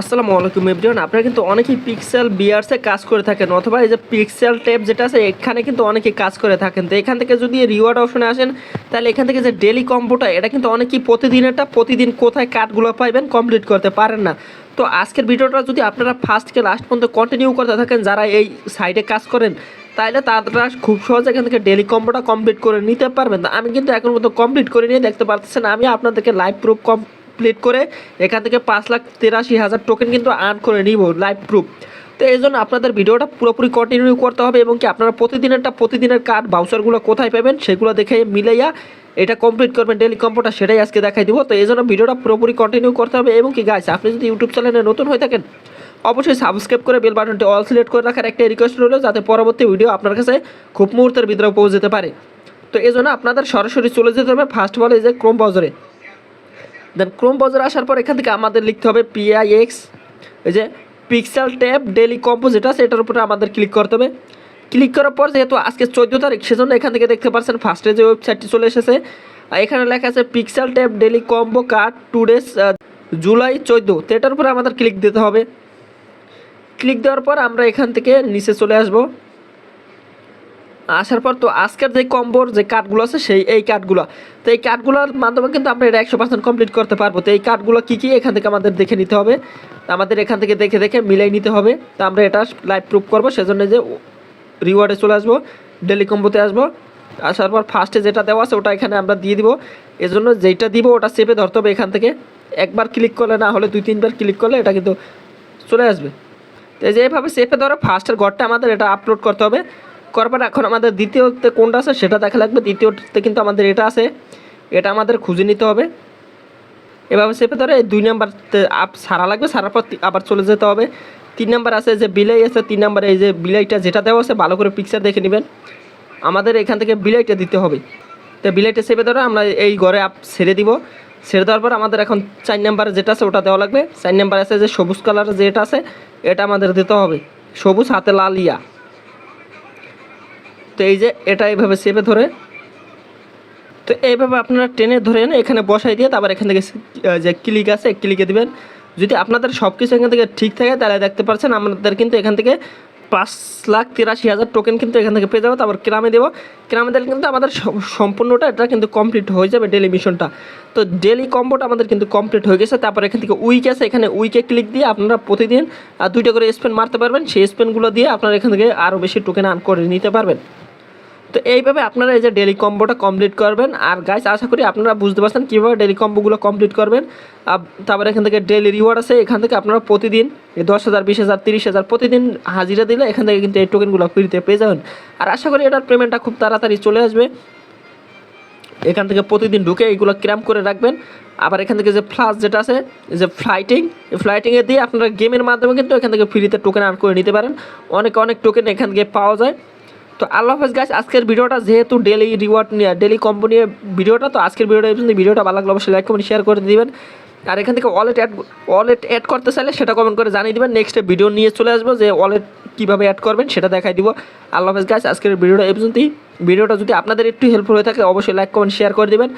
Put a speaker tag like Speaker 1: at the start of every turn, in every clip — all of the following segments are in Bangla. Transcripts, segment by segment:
Speaker 1: আসসালামু আলাইকুম এভরিওয়ান, আপনারা কিন্তু অনেকেই পিক্সেল বিয়ার্সে কাজ করে থাকেন, অথবা এই যে পিক্সেল টেপ যেটা আছে, এখানে কিন্তু অনেকেই কাজ করে থাকেন। তো এখান থেকে যদি রিওয়ার্ড অপশনে আসেন, তাহলে এখান থেকে যে ডেলি কম্বোটা এটা কিন্তু অনেকেই প্রতিদিনেরটা, প্রতিদিন কোথায় কার্ডগুলো পাইবেন কমপ্লিট করতে পারেন না। তো আজকের ভিডিওটা যদি আপনারা ফার্স্ট থেকে লাস্ট পর্যন্ত কন্টিনিউ করতে থাকেন, যারা এই সাইডে কাজ করেন তাহলে তারা খুব সহজে এখান থেকে ডেলি কম্বোটা কমপ্লিট করে নিতে পারবেন। তো আমি কিন্তু এখন মতো কমপ্লিট করে নিয়ে দেখতে পারতেছেন, আমি আপনাদেরকে লাইভ প্রুফ কমপ্লিট করে এখান থেকে পাঁচ লাখ তিরাশি হাজার টোকেন কিন্তু আর্ন করে নিব লাইভ প্রুফ তো এই জন্য আপনাদের ভিডিওটা পুরোপুরি কন্টিনিউ করতে হবে এবং কি আপনারা প্রতিদিনেরটা প্রতিদিনের কার্ড বাউচারগুলো কোথায় পাবেন সেগুলো দেখে মিলাইয়া এটা কমপ্লিট করবেন ডেলি কম্পোটা সেটাই আজকে দেখাই দিব। তো এই জন্য ভিডিওটা পুরোপুরি কন্টিনিউ করতে হবে এবং কি গাইস আপনি যদি ইউটিউব চ্যানেলে নতুন হয়ে থাকেন, অবশ্যই সাবস্ক্রাইব করে বেল বাটনটি অল সিলেক্ট করে রাখার একটা রিকোয়েস্ট রইল যাতে পরবর্তী ভিডিও আপনার কাছে খুব মুহূর্তের ভিতরে পৌঁছে যেতে পারে। তো এই জন্য আপনাদের সরাসরি চলে যেতে হবে। ফার্স্ট এই যে ক্রোম ব্রাউজারে দেন ক্রোম ব্রাউজার আসার পর এখান থেকে আমাদের লিখতে হবে পিআইএক্স এই যে পিক্সেল ট্যাব ডেলি কম্পোজ যেটা আছে? এটার উপরে আমাদের ক্লিক করতে হবে। ক্লিক করার পর যেহেতু আজকে চোদ্দ তারিখ, সেজন্য এখান থেকে দেখতে পাচ্ছেন ফার্স্টে যে ওয়েবসাইটটি চলে এসেছে, আর এখানে লেখা আছে pixel tab daily combo card two days July চোদ্দ। তো এটার উপরে আমাদের ক্লিক দিতে হবে। ক্লিক দেওয়ার পর আমরা এখান থেকে নিচে চলে আসব। আসার পর তো আজকের যে কম্বোর যে কার্ডগুলো আছে, সেই এই কার্ডগুলো তো এই কার্ডগুলোর মাধ্যমে কিন্তু আমরা এটা একশো পার্সেন্ট কমপ্লিট করতে পারব। তো এই কার্ডগুলো কী কী, এখান থেকে আমাদের দেখে নিতে হবে। আমাদের এখান থেকে দেখে দেখে মিলাই নিতে হবে। তো আমরা এটা লাইভ প্রুফ করব। সেজন্য যে রিওয়ার্ডে চলে আসব ডেলি কম্বোতে আসব। আসার পর ফার্স্টে যেটা দেওয়া আছে, ওটা এখানে আমরা দিয়ে দিব। এজন্য যেটা দিব, ওটা সেপে ধরতে হবে এখান থেকে। একবার ক্লিক করলে না হলে দুই, তিনবার ক্লিক করলে এটা কিন্তু চলে আসবে। তো এই যে এইভাবে সেপে ধরে ফার্স্টের ঘরটা আমাদের এটা আপলোড করতে হবে। করার পর এখন আমাদের দ্বিতীয়তে কোনটা আছে সেটা দেখা লাগবে। দ্বিতীয়তে কিন্তু আমাদের এটা আছে। এটা আমাদের খুঁজে নিতে হবে। এভাবে সেপে ধরে দুই নাম্বার আপ সারা লাগবে। সারার পর আবার চলে যেতে হবে। তিন নাম্বার আছে যে বিলাই আছে। তিন নাম্বারে এই যে বিলাইটা যেটা দেওয়া আছে, ভালো করে পিকচার দেখে নেবেন। আমাদের এখান থেকে বিলাইটা দিতে হবে। তো বিলাইটা সেপে ধরে আমরা এই ঘরে আপ ছেড়ে দিব। ছেড়ে দেওয়ার পর আমাদের এখন চার নাম্বার যেটা আছে ওটা দেওয়া লাগবে। চার নাম্বার আছে যে সবুজ কালার যেটা আছে, এটা আমাদের দিতে হবে। সবুজ হাতে লাল ইয়া। তো এই যে এটা এইভাবে চেপে ধরে, তো এইভাবে আপনারা টেনে ধরে এনে এখানে বসাই দিয়ে তারপর এখান থেকে যে ক্লিক আছে, ক্লিকে দিবেন। যদি আপনাদের সব কিছু এখান থেকে ঠিক থাকে, তাহলে দেখতে পাচ্ছেন আমাদের কিন্তু এখান থেকে পাঁচ লাখ তিরাশি হাজার টোকেন কিন্তু এখান থেকে পেয়ে যাব। তারপর ক্রামে দেবো। ক্রামে দিলে কিন্তু আমাদের সম্পূর্ণটা এটা কিন্তু কমপ্লিট হয়ে যাবে ডেলি মিশনটা তো ডেলি কম্বোটা আমাদের কিন্তু কমপ্লিট হয়ে গেছে। তারপর এখান থেকে উইক আছে, এখানে উইকে ক্লিক দিয়ে আপনারা প্রতিদিন দুইটা করে স্পেন মারতে পারবেন। সেই স্পেনগুলো দিয়ে আপনারা এখান থেকে আরও বেশি টোকেন আর্ন করে নিতে পারবেন। তো এইভাবে আপনারা এই যে ডেলি কম্বোটা কমপ্লিট করবেন। আর গাইস আশা করি আপনারা বুঝতে পারছেন কীভাবে ডেলি কম্বোগুলো কমপ্লিট করবেন। তারপরে এখান থেকে ডেলি রিওয়ার্ড আছে। এখান থেকে আপনারা প্রতিদিন এই দশ হাজার, বিশ হাজার, তিরিশ হাজার প্রতিদিন হাজিরা দিলে এখান থেকে কিন্তু এই টোকেনগুলো ফ্রিতে পেয়ে যাবেন। আর আশা করি এটার পেমেন্টটা খুব তাড়াতাড়ি চলে আসবে। এখান থেকে প্রতিদিন ঢুকে এইগুলো ক্র্যাম করে রাখবেন। আবার এখান থেকে যে ফ্লাস যেটা আছে যে ফ্লাইটিং এই ফ্লাইটিংয়ে দিয়ে আপনারা গেমের মাধ্যমে কিন্তু এখান থেকে ফ্রিতে টোকেন আর্ন করে নিতে পারেন। অনেক অনেক টোকেন এখান থেকে পাওয়া যায়। তো আল্লাহ হাফেজ গাছ আজকের ভিডিওটা যেহেতু ডেলি রিওয়ার্ড নিয়ে ডেলি কম্বো নিয়ে ভিডিওটা, তো আজকের ভিডিওটা এই। ভিডিওটা ভালো লাগলে অবশ্যই লাইক কমেন্ট শেয়ার করে দিবেন। আর এখান থেকে ওয়ালেট অ্যাড ওয়ালেট অ্যাড করতে চাইলে সেটা কমেন্ট করে জানিয়ে দিবেন। নেক্সট ভিডিও নিয়ে চলে আসব যে ওয়ালেট কীভাবে অ্যাড করবেন, সেটা দেখাই দিব। আল্লাহ হাফেজ গাছ আজকের ভিডিওটা এই পর্যন্তই। ভিডিওটা যদি আপনাদের একটু হেল্পফুল হয়ে থাকে, অবশ্যই লাইক কমেন্ট শেয়ার করে দিবেন।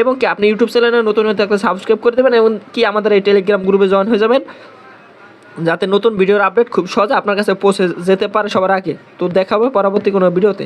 Speaker 1: এবং কি, আপনি ইউটিউব চ্যানেলে নতুন হয়ে থাকলে সাবস্ক্রাইব করে দেবেন। এবং কি, আমাদের এই টেলিগ্রাম গ্রুপে জয়েন হয়ে যাবেন। যাতে নতুন ভিডিওর আপডেট খুব সহজে আপনার কাছে পৌঁছে যেতে পারে সবার আগে। তো দেখাবো পরবর্তী কোনো ভিডিওতে।